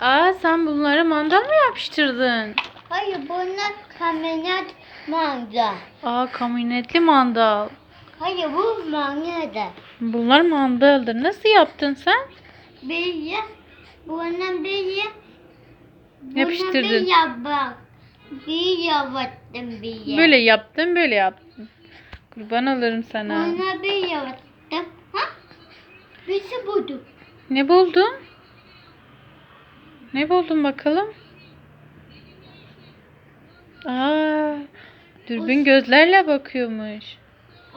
Aa sen bunlara mandal mı yapıştırdın? Hayır bunlar kamyonet manga. Aa kamyonetli mandal. Hayır bu manga da. Bunlar mandaldır. Nasıl yaptın sen? Bir buna bir buna Yapıştırdın. bir yaprak. Bir yavattım bir Böyle yaptın böyle yaptın. Kurban olurum sana. Buna bir yavattım. Ha? Bir şey buldum. Ne buldun? Ne buldun bakalım? Aa, dürbün gözlerle bakıyormuş.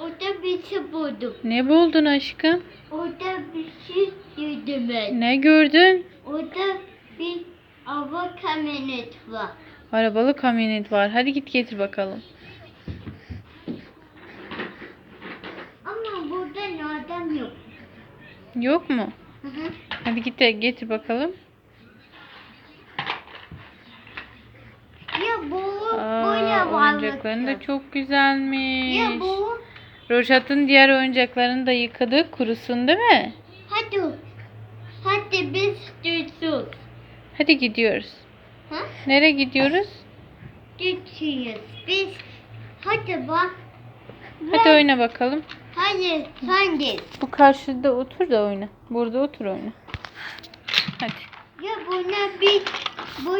Orada bir şey buldum. Ne buldun aşkım? Orada bir şey duydum ben. Ne gördün? Orada bir hava kamyonet var. Arabalı kamyonet var. Hadi git getir bakalım. Ama burada adam yok. Yok mu? Hı hı. Hadi git de getir bakalım. Ya bu Aa, böyle oyuncakların da çok güzelmiş. Ya bu Roşat'ın diğer oyuncaklarını da yıkadık. Kurusun değil mi? hadi hadi biz düşüyoruz. Hadi gidiyoruz. Ha? Nereye gidiyoruz? Düşüyoruz. Biz hadi bak. Hadi oyna bakalım. Hayır sen git. Bu karşıda otur da oyna. Burada otur oyna. Hadi. Ya buna bir bu